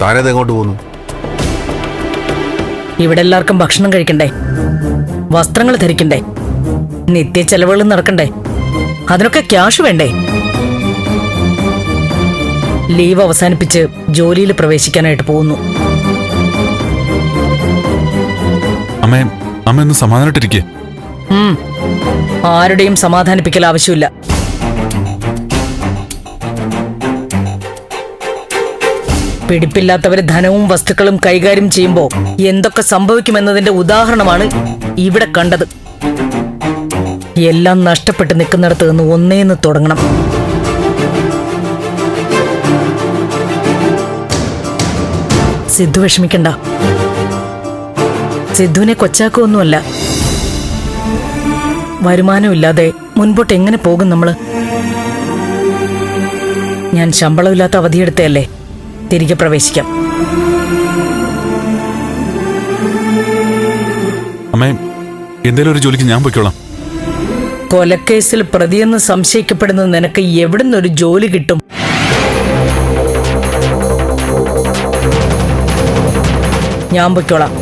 താനേത് എങ്ങോട്ട് പോകുന്നു ഇവിടെ എല്ലാവർക്കും ഭക്ഷണം കഴിക്കണ്ടേ? വസ്ത്രങ്ങൾ ധരിക്കണ്ടേ? നിത്യ ചെലവുകൾ നടക്കണ്ടേ? അതിനൊക്കെ ക്യാഷ് വേണ്ടേ? ലീവ് അവസാനിപ്പിച്ച് ജോലിയിൽ പ്രവേശിക്കാനായിട്ട് പോകുന്നു. അമ്മേ അമ്മ ഒന്ന് സമാധാനായിട്ടിരിക്കേ ഉം. ആരുടെയും സമാധാനിപ്പിക്കൽ ആവശ്യമില്ല. പിടിപ്പില്ലാത്തവര് ധനവും വസ്തുക്കളും കൈകാര്യം ചെയ്യുമ്പോൾ എന്തൊക്കെ സംഭവിക്കുമെന്നതിന്റെ ഉദാഹരണമാണ് ഇവിടെ കണ്ടത്. എല്ലാം നഷ്ടപ്പെട്ട് നിൽക്കുന്നിടത്ത് നിന്ന് ഒന്നേന്ന് തുടങ്ങണം. സിദ്ധു വിഷമിക്കണ്ട. സിദ്ധുവിനെ കൊച്ചാക്കൊന്നുമല്ല. വരുമാനമില്ലാതെ മുൻപോട്ട് എങ്ങനെ പോകും നമ്മൾ? ഞാൻ ശമ്പളമില്ലാത്ത അവധിയെടുത്തയല്ലേ തിരികെ പ്രവേശിക്കാം. അമ്മേ എന്തേലും ഒരു ജോലിക്ക് ഞാൻ പൊയ്ക്കോളാം. കൊലക്കേസിൽ പ്രതിയെന്ന് സംശയിക്കപ്പെടുന്ന നിനക്ക് എവിടുന്നൊരു ജോലി കിട്ടും? ഞാൻ പൊയ്ക്കോളാം.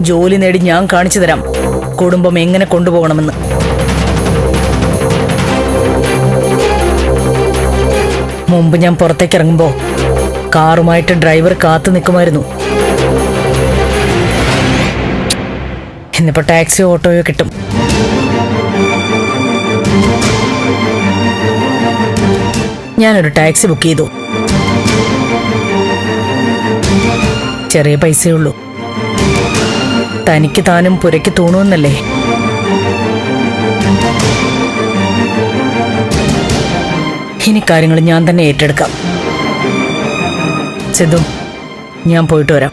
ജോലി നേടി ഞാൻ കാണിച്ചു തരാം. കുടുംബം എങ്ങനെ കൊണ്ടുപോകണമെന്ന്. മുമ്പ് ഞാൻ പുറത്തേക്ക് ഇറങ്ങുമ്പോ കാറുമായിട്ട് ഡ്രൈവർ കാത്തു നിൽക്കുമായിരുന്നു. ഇന്നിപ്പോ ടാക്സിയോ ഓട്ടോയോ കിട്ടും. ഞാനൊരു ടാക്സി ബുക്ക് ചെയ്തു. ചെറിയ പൈസയേ ഉള്ളൂ. തനിക്ക് താനും പുരയ്ക്ക് തൂണുമെന്നല്ലേ? ഇനി കാര്യങ്ങൾ ഞാൻ തന്നെ ഏറ്റെടുക്കാം. സിദ്ധു ഞാൻ പോയിട്ട് വരാം.